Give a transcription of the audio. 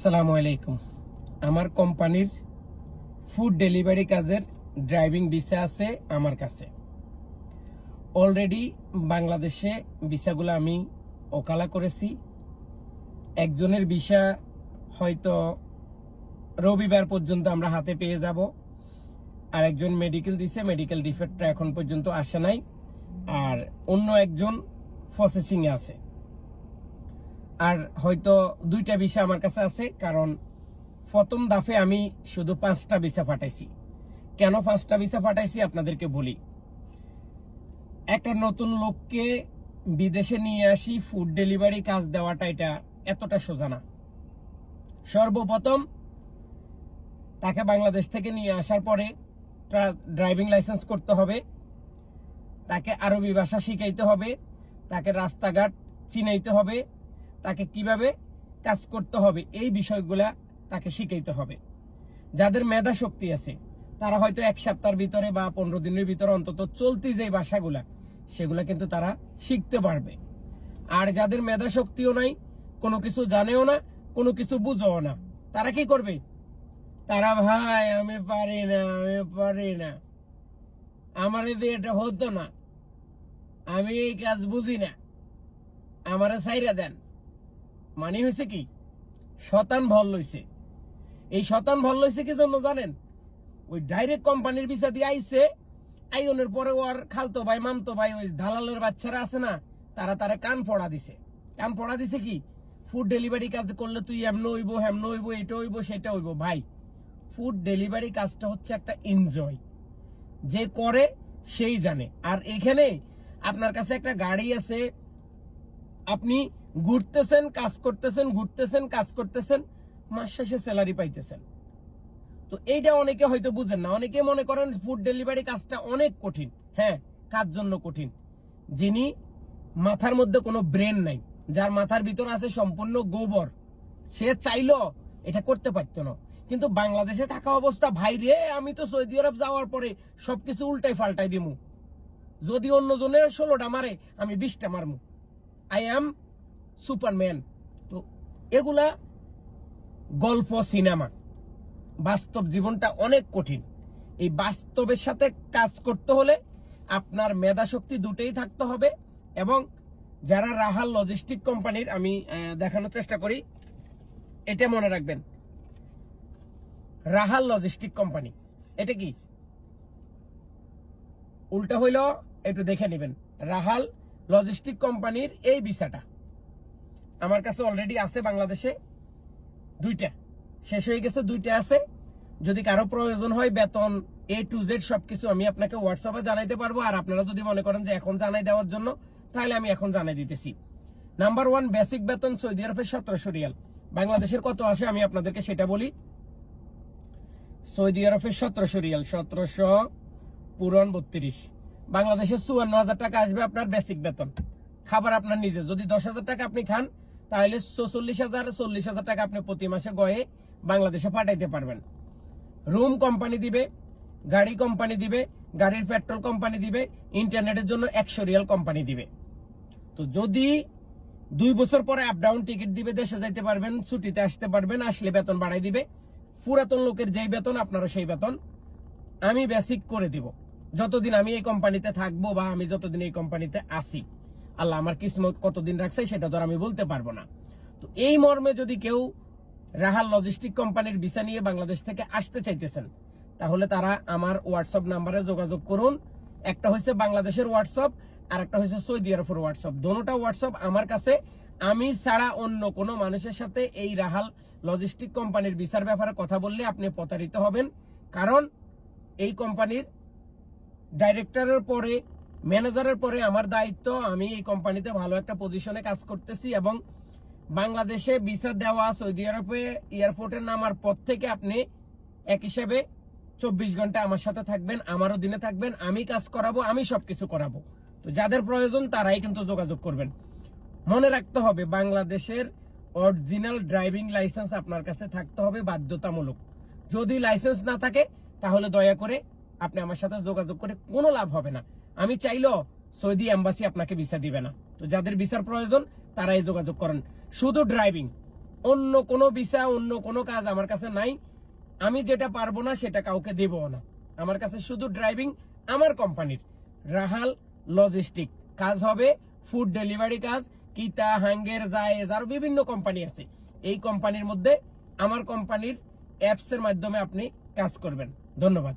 সালামু আলাইকুম। আমার কোম্পানির ফুড ডেলিভারি কাজের ড্রাইভিং ভিসা আছে আমার কাছে। অলরেডি বাংলাদেশে ভিসাগুলো আমি ওকালা করেছি। একজনের ভিসা হয়তো রবিবার পর্যন্ত আমরা হাতে পেয়ে যাব। আর একজন মেডিকেল দিছে মেডিকেল ডিফেক্টটা এখন পর্যন্ত আসে নাই। আর অন্য একজন প্রসেসিংয়ে আছে। আর হয়তো দুইটা ভিসা আমার কাছে আছে, কারণ প্রথম দাফে আমি শুধু পাঁচটা ভিসা পাঠাইছি। কেন পাঁচটা ভিসা পাঠাইছি আপনাদেরকে বলি। একটা নতুন লোককে বিদেশে নিয়ে আসি ফুড ডেলিভারি কাজ দেওয়াটা এটা এতটা সোজা না। সর্বপ্রথম তাকে বাংলাদেশ থেকে নিয়ে আসার পরে ড্রাইভিং লাইসেন্স করতে হবে। তাকে আরবি ভাষা শিখাইতে হবে, তাকে রাস্তাঘাট চিনাইতে হবে। তাকে কীভাবে কাজ করতে হবে, এই বিষয়গুলা তাকে শিখাইতে হবে। যাদের মেধা শক্তি আছে, তারা হয়তো এক সপ্তাহের ভিতরে বা পনেরো দিনের ভিতরে অন্তত চলতি যে ভাষাগুলা সেগুলা কিন্তু তারা শিখতে পারবে। আর যাদের মেধা শক্তিও নাই, কোনো কিছু জানেও না, কোনো কিছু বুঝেও না, তারা কি করবে? তারা ভাই, আমি পারি না, আমি পারি না। আমার দিয়ে এটা হতো না, আমি এই কাজ বুঝি না। আমারে সাইরা দেন। মানে হয়েছে কি? শতান ভল লইছে। এই শতান ভল লইছে কি জন্য জানেন? ওই ডাইরেক্ট কোম্পানির ভিসা দিয়ে আইছে আইনের পরে ওর খালতো ভাই, মামতো ভাই, ওই দালালের বাচ্চারা আছে না, তারা তারা কান পড়া দিছে। কান পড়া দিছে কি? ফুড ডেলিভারি কাজ করলে তুই এমন হইব হেমন হইব এটা হইব, সেটা হইব। ভাই ফুড ডেলিভারি কাজটা হচ্ছে একটা এনজয় যে করে, সেই জানে। আর এখানে আপনার কাছে একটা গাড়ি আছে, আপনি ঘুরতেছেন, কাজ করতেছেন, ঘুরতেছেন, কাজ করতেছেন, মাস শেষে স্যালারি পাইতেছেন। তো এইটা অনেকে হয়তো বুঝেন না। অনেকে মনে করেন ফুড ডেলিভারি কাজটা অনেক কঠিন। হ্যাঁ কার জন্য কঠিন। যিনি মাথার মধ্যে কোনো ব্রেন নাই, যার মাথার ভিতর আছে সম্পূর্ণ গোবর, সে চাইল এটা করতে পারতো না। কিন্তু বাংলাদেশে থাকা অবস্থা, ভাই রে, আমি তো সৌদি আরব যাওয়ার পরে সবকিছু উল্টাই ফাল্টাই দিমু। যদি অন্য জনের ষোলোটা মারে, আমি বিশটা মারমু। I am Superman. তো এগুলা গল্প, সিনেমা, বাস্তব জীবনটা অনেক কঠিন। এই বাস্তবের সাথে কাজ করতে হলে আপনার মেধা শক্তি দুটোই থাকতে হবে এবং যারা রাহাল লজিস্টিক কোম্পানির আমি দেখানোর চেষ্টা করি, এটা মনে রাখবেন। রাহাল লজিস্টিক কোম্পানি এটা কি? উল্টা হইল, একটু দেখে নেবেন। রাহাল লজিস্টিক কোম্পানির এই ভিসাটা। আমার কাছে অলরেডি আছে বাংলাদেশে দুইটা। শেষ হয়ে গেছে, দুইটা আছে। যদি কারও প্রয়োজন হয় বেতন এ টু জেড সবকিছু আমি আপনাকে হোয়াটসঅ্যাপে জানাইতে পারব। আর আপনারা যদি মনে করেন যে এখন জানাই দেওয়ার জন্য, তাহলে আমি এখন জানাই দিতেছি। নাম্বার ওয়ান বেসিক বেতন সৌদি আরবের সতেরোশো রিয়াল। বাংলাদেশের কত আসে আমি আপনাদেরকে সেটা বলি। সৌদি আরবের সতেরোশো রিয়াল, সতেরোশো পুরন বত্রিশ। বাংলাদেশের চুয়ান্ন হাজার টাকা আসবে আপনার বেসিক বেতন। খাবার আপনার নিজে যদি দশ হাজার টাকা আপনি খান তাহলে চল্লিশ হাজার চল্লিশ হাজার টাকা আপনি প্রতি মাসে গয়ে বাংলাদেশে পাঠাইতে পারবেন। রুম কোম্পানি দিবে, গাড়ি কোম্পানি দিবে, গাড়ির পেট্রোল কোম্পানি দিবে ইন্টারনেটের জন্য একশো রিয়াল কোম্পানি দিবে। তো যদি দুই বছর পরে আপ ডাউন টিকিট দিবে, দেশে যাইতে পারবেন, ছুটিতে আসতে পারবেন, আসলে বেতন বাড়াই দিবে। পুরাতন লোকের যেই বেতন, আপনারও সেই বেতন। আমি বেসিক করে দিব। যতদিন আমি এই কোম্পানিতে থাকব বা আমি যতদিন এই কোম্পানিতে আসি আল্লাহ আমার কিসমত কতদিন রাখছে সেটা তো আমি বলতে পারব না। তো এই মর্মে যদি কেউ রাহাল লজিস্টিক কোম্পানির ভিসা নিয়ে বাংলাদেশ থেকে আসতে চাইতেছেন, তাহলে তারা আমার হোয়াটসঅ্যাপ নাম্বারে যোগাযোগ করুন। একটা হচ্ছে বাংলাদেশের হোয়াটসঅ্যাপ আর একটা হচ্ছে সৌদি আরবের হোয়াটসঅ্যাপ দোনোটা হোয়াটসঅ্যাপ আমার কাছে। আমি ছাড়া অন্য কোনো মানুষের সাথে এই রাহাল লজিস্টিক কোম্পানির ভিসার ব্যাপারে কথা বললে আপনি প্রতারিত হবেন। কারণ এই কোম্পানির ডাইরেক্টরের পরে ম্যানেজারের পরে আমার দায়িত্ব, আমি এই কোম্পানিতে ভালো একটা পজিশনে কাজ করতেছি এবং বাংলাদেশে ভিসা দেওয়া সৌদি আরবে এয়ারপোর্টে নামার পর থেকে আপনি এক হিসেবে চব্বিশ ঘণ্টা আমার সাথে থাকবেন, আমারও দিনে থাকবেন, আমি কাজ করাবো, আমি সবকিছু করাবো। তো যাদের প্রয়োজন তারাই কিন্তু যোগাযোগ করবেন। মনে রাখতে হবে, বাংলাদেশের অরিজিনাল ড্রাইভিং লাইসেন্স আপনার কাছে থাকতে হবে বাধ্যতামূলক। যদি লাইসেন্স না থাকে, তাহলে দয়া করে আপনি আমার সাথে যোগাযোগ করে কোনো লাভ হবে না। আমি চাইলেও সৌদি এম্বাসি আপনাকে ভিসা দিবে না। তো যাদের ভিসার প্রয়োজন, তারাই যোগাযোগ করেন। শুধু ড্রাইভিং অন্য কোনো ভিসা অন্য কোনো কাজ আমার কাছে নাই। আমি যেটা পারব না, সেটা কাউকে দেবও না। আমার কাছে শুধু ড্রাইভিং আমার কোম্পানির রাহাল লজিস্টিক কাজ হবে ফুড ডেলিভারি কাজ, কিতা, হাঙ্গের, জায়েজ, আরও বিভিন্ন কোম্পানি আছে। এই কোম্পানির মধ্যে আমার কোম্পানির অ্যাপসের মাধ্যমে আপনি কাজ করবেন। ধন্যবাদ।